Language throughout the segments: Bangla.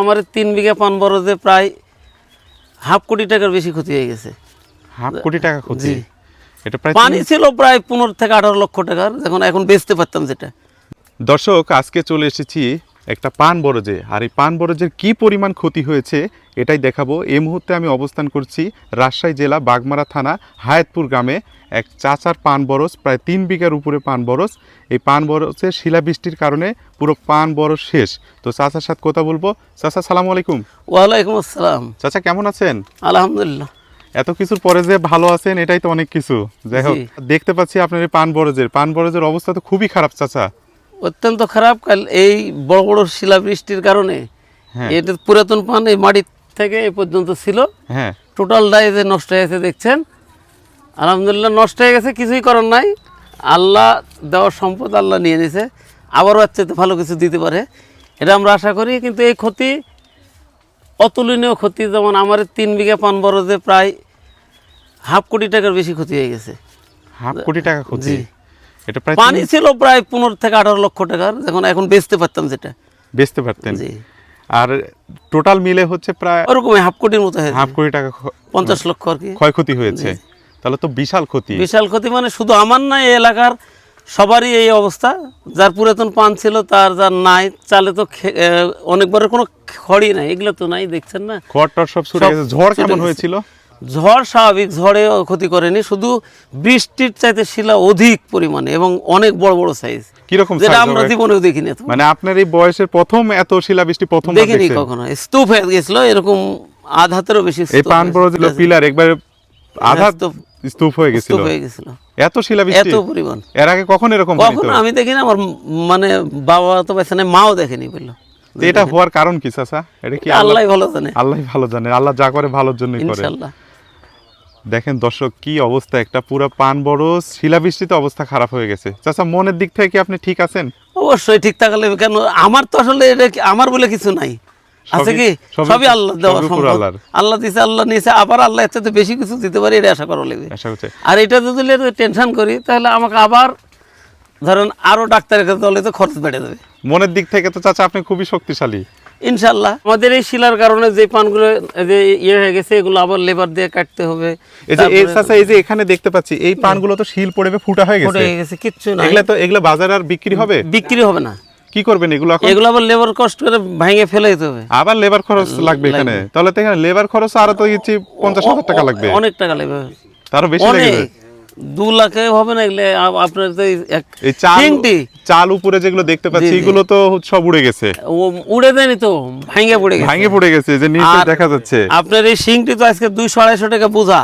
আমার তিন বিঘা পান বরদে প্রায় হাফ কোটি টাকার বেশি ক্ষতি হয়ে গেছে। হাফ কোটি টাকা ক্ষতি? এটা প্রায় পানি ছিল প্রায় পনেরো থেকে আঠারো লক্ষ টাকার যখন এখন বেচতে পারতাম যেটা। দর্শক আজকে চলে এসেছি একটা পান বরজে। আর এই পান বরজের কি পরিমাণ ক্ষতি হয়েছে এটাই দেখাবো। এই মুহূর্তে আমি অবস্থান করছি রাজশাহী জেলা বাগমারা থানা হায়াতপুর গ্রামে। এক চাচার পান বরজ প্রায় তিন বিঘার উপরে পান বরজ। এই পান বরজের শিলাবৃষ্টির কারণে পুরো পান বরজ শেষ। তো চাচার সাথে কথা বলব। চাচা সালামু আলাইকুম। ওয়ালাইকুম আসসালাম। চাচা কেমন আছেন? আলহামদুলিল্লাহ। এত কিছুর পরে যে ভালো আছেন এটাই তো অনেক কিছু। যাই হোক দেখতে পাচ্ছি আপনার এই পান বরজের। পান বরজের অবস্থা তো খুবই খারাপ চাচা। অত্যন্ত খারাপ। কাল এই বড় বড় শিলাবৃষ্টির কারণে হ্যাঁ। এটা পুরাতন পান এই মাটির থেকে এই পর্যন্ত ছিল। হ্যাঁ। টোটালটাই যে নষ্ট হয়ে গেছে দেখছেন? আলহামদুলিল্লাহ নষ্ট হয়ে গেছে কিছুই করার নাই। আল্লাহ দেওয়ার সম্পদ আল্লাহ নিয়ে নিছে। আবারও চাইতে ভালো কিছু দিতে পারে। এটা আমরা আশা করি কিন্তু এই ক্ষতি অতুলনীয় ক্ষতি যেমন আমার তিন বিঘা পান বরজে প্রায় হাফ কোটি টাকার বেশি ক্ষতি হয়ে গেছে। হাফ কোটি টাকা ক্ষতি। এটা প্রায় পানি ছিল প্রায় পনেরো থেকে আঠারো লক্ষ টাকার যখন এখন বেচতে পারতাম যেটা। বেচতে পারতেন। জি। আর টোটাল মিলে হচ্ছে প্রায় ওরকমই হাফ কোটির মতো হাফ কোটি টাকা পঞ্চাশ লক্ষ আর কি। ক্ষয়ক্ষতি হয়েছে। তাহলে তো বিশাল ক্ষতি। বিশাল ক্ষতি মানে শুধু আমার না এই এলাকার সবারই এই অবস্থা। যার পুরাতন পান ছিল তার যার নাই চালে তো অনেকবারের কোনো খড়ই নাই এগুলো তো নাই দেখছেন না? খড় টড় সব ছুটে গেছে। ঝড় কেমন হয়েছিল? ঝড় স্বাভাবিক ঝড়ে ক্ষতি করেনি শুধু বৃষ্টির চাইতে শিলা অধিক পরিমাণে এবং অনেক বড় বড় সাইজ কীরকম যেটা আমরা জীবনেও দেখিনি মানে আপনার এই বয়সের প্রথম এত শিলাবৃষ্টি প্রথম দেখিনি কখনো। স্তূপ হয়ে গেছিল এরকম আধ হাতেরও বেশি এই পান বড় পিলার একবার আধা স্তূপ- হয়ে গেছিল। হয়ে গেছিল। এত শিলাবৃষ্টি এত পরিমাণ। এর আগে কখন এরকম কখনো আমি দেখিনি আমার মানে বাবা তো বেছে নাই মাও দেখেনি বলল। এটা হওয়ার কারণ কি চাচা? এটা কি আল্লাহ ভালো জানে। আল্লাহ ভালো জানে আল্লাহ যা করে ভালোর জন্যই করে। ইনশাল্লাহ। দেখেন দর্শক কি অবস্থা একটা পুরো পান বড় শিলাবৃষ্টিতে অবস্থা খারাপ হয়ে গেছে। চাচা মনের দিক থেকে কি আপনি ঠিক আছেন? অবশ্যই ঠিক থাকলে কেন আমার তো আসলে এটা আমার বলে কিছু নাই। আছে কি? সবই- আল্লাহ দেওয়া সম্পদ আল্লাহ দিছে আল্লাহ নিছে আবার আল্লাহ এর চাইতে বেশি কিছু দিতে পারে এটা আশা করা লাগবে। আর এটা যদি টেনশন করি তাহলে আমাকে আবার ধরেন আরও ডাক্তারের কাছে দলে তো খরচ বেড়ে যাবে। মনের দিক থেকে তো চাচা আপনি খুবই শক্তিশালী। ইনশাল্লাহ আমাদের এই শিলার কারণে যে পানগুলো এই যে ইয়ে হয়ে গেছে এগুলো আবার লেবার দিয়ে কাটতে হবে। এই যে এই যে এখানে দেখতে পাচ্ছি এই পানগুলো তো শিল পড়ে ফুটা হয়ে ফুটে গেছে গেছে কিচ্ছু না এগুলা তো এগুলো বাজারে আর বিক্রি হবে? বিক্রি হবে না। কি করবেন এগুলো এখন? এগুলো আবার লেবার কষ্ট করে ভেঙে ফেলে দিতে হবে। আবার লেবার খরচ লাগবে এখানে? তাহলে তো এখানে লেবার খরচ আরও তো ইচ্ছে পঞ্চাশ হাজার টাকা লাগবে। অনেক টাকা লাগবে। তারও বেশি লাগবে। দু লাখে হবে না এগুলো আপনার তো এই চাল চাল উপরে যেগুলো দেখতে পাচ্ছি। এগুলো তো সব উড়ে গেছে। ও উড়ে দেয়নি তো ভাঙে পড়ে গেছে। ভাঙে পড়ে গেছে যে নিচে দেখা যাচ্ছে। আপনার এই শিংটি তো আজকে দুইশো আড়াইশো টাকা বোঝা।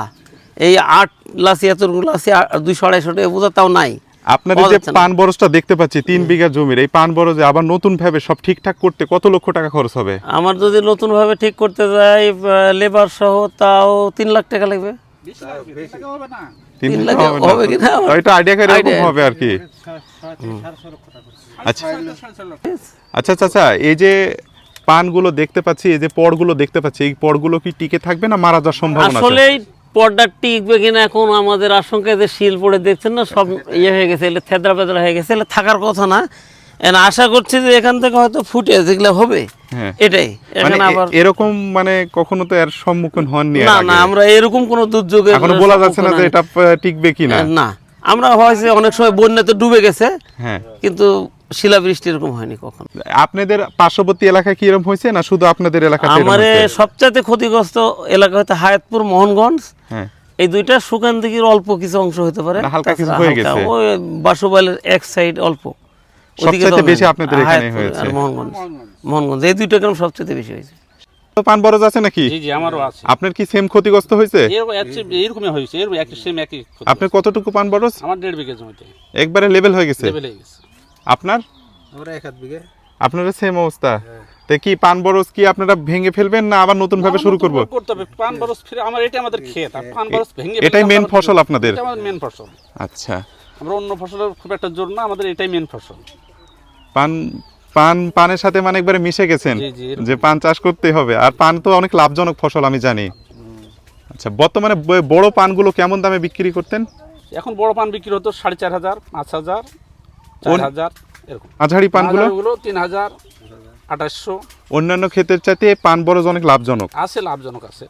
এই আট লাসি এতগুলো আছে দুইশো আড়াইশো টাকা বোঝা তাও নাই। আপনার যে পান বরজটা দেখতে পাচ্ছি তিন বিঘা জমির এই পান বরজে আবার নতুন ভাবে সব ঠিকঠাক করতে কত লক্ষ টাকা খরচ হবে? আমার যদি নতুন ভাবে ঠিক করতে যাই লেবার সহ তাও তিন লাখ টাকা লাগবে। না? এটা আইডিয়া করে এরকম হবে আর কি? আচ্ছা। আচ্ছা চাচা এই যে পানগুলো দেখতে পাচ্ছি এই যে পড়গুলো দেখতে পাচ্ছি এই পড়গুলো কি টিকে থাকবে না মারা যাওয়ার সম্ভাবনা আছে? আসলে পর্দা টিকবে কিনা এখন আমাদের আশঙ্কা যে শিল পড়ে দেখছেন না সব ইয়ে হয়ে গেছে এলে থেদরা পেদরা হয়ে গেছে এলে থাকার কথা না। আশা করছি যে এখান থেকে হয়তো ফুটে যেগুলো হবে। হ্যাঁ। এটাই। এখানে আবার এরকম মানে কখনো তো এর সম্মুখীন হননি না না আমরা এরকম কোনো দুর্যোগের এখনও বলা যাচ্ছে না যে এটা টিকবে কিনা। না আমরা হয়েছে অনেক সময় বন্যাতে ডুবে গেছে হ্যাঁ। কিন্তু শিলাবৃষ্টি এরকম হয়নি কখন। আপনাদের পার্শ্ববর্তী এলাকায় কি এরকম হয়েছে না শুধু আপনাদের এলাকা আমারে হয়েছে? ক্ষতিগ্রস্ত এলাকা হচ্ছে হায়াতপুর মোহনগঞ্জ। হ্যাঁ। এই দুইটা সুকান দিঘির অল্প কিছু অংশ হতে পারে। হালকা কিছু হয়ে গেছে। ওই বাসুবাইলের এক সাইড অল্প। তো বেশি আপনাদের এখানে হয়েছে। মোহনগঞ্জ। মোহনগঞ্জ এই দুইটা গ্রাম সবচেয়ে বেশি হয়েছে। পান বরজ আছে নাকি? জি জি আমারও আছে। আপনার কি সেম ক্ষতিগ্রস্ত হয়েছে? এরকমই হয়েছে এরকম একই সেম একই ক্ষতি। আপনার কতটুকু পান বরজ আমার দেড় বিঘা জমিতে। একবারে লেভেল হয়ে গেছে? লেভেল হয়ে গেছে। আপনার? আমরা এক হাত বিঘে। আপনারা সেম অবস্থা। তো কি পান বরজ কি আপনারা ভেঙে ফেলবেন না আবার নতুন ভাবে শুরু করব? করতে হবে। পান বরস ফিরে আমার এটা আমাদের ক্ষেত। আর পান বরস ভেঙে এটাই মেন ফসল আপনাদের? এটা আমাদের মেন ফসল। আচ্ছা। আমরা অন্য ফসলের খুব একটা জোর না আমাদের এটাই মেন ফসল। পান পান পানের সাথে মানে একবারে মিশে গেছেন। যে পান চাষ করতে হবে। আর পান তো অনেক লাভজনক ফসল আমি জানি। আচ্ছা বর্তমানে বড় পানগুলো কেমন দামে বিক্রি করতেন? এখন বড় পান বিক্রি হতো সাড়ে চার হাজার পাঁচ হাজার চার হাজার এরকম। মাঝারি পানগুলো? তিন হাজার আঠাশশো। অন্যান্য ক্ষেতের চাইতে পান বরজ অনেক লাভজনক। আছে লাভজনক আছে।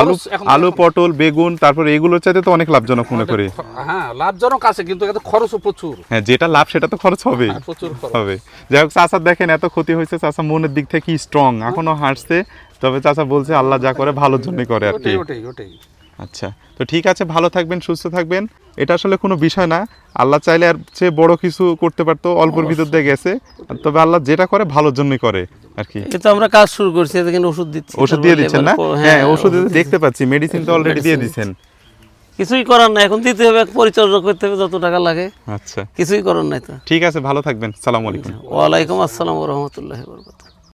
আলু আলু পটল বেগুন তারপর এগুলোর চাইতে তো অনেক লাভজনক মনে করি। হ্যাঁ লাভজনক আছে কিন্তু এতে খরচও প্রচুর। হ্যাঁ যেটা লাভ সেটা তো খরচ হবেই। হ্যাঁ, প্রচুর খরচ। হবে। যাই হোক চাচা দেখেন এত ক্ষতি হয়েছে চাচা মনের দিক থেকে স্ট্রং এখনও হাসছে তবে চাচা বলছে আল্লাহ যা করে ভালোর জন্যই করে আর কি। ওটাই ওটাই ওটাই। আচ্ছা তো ঠিক আছে ভালো থাকবেন সুস্থ থাকবেন। এটা আসলে কোনো বিষয় না। আল্লাহ চাইলে আর চেয়ে বড় কিছু করতে পারতো অল্পর ভিতর দিয়ে গেছে। তবে আল্লাহ যেটা করে ভালোর জন্যই করে। আর কি এটা আমরা কাজ শুরু করছি এখানে ওষুধ দিচ্ছি। ওষুধ দিয়ে দিচ্ছেন না? হ্যাঁ ওষুধ দেখতে পাচ্ছি মেডিসিন তো অলরেডি দিয়ে দিচ্ছেন। কিছুই করার নাই এখন দিতে হবে পরিচর্যা করতে হবে যত টাকা লাগে। আচ্ছা। কিছুই করার নাই তো। ঠিক আছে ভালো থাকবেন সালাম আলাইকুম। ওয়ালাইকুম আসসালাম রহমতুল্লাহ বরকত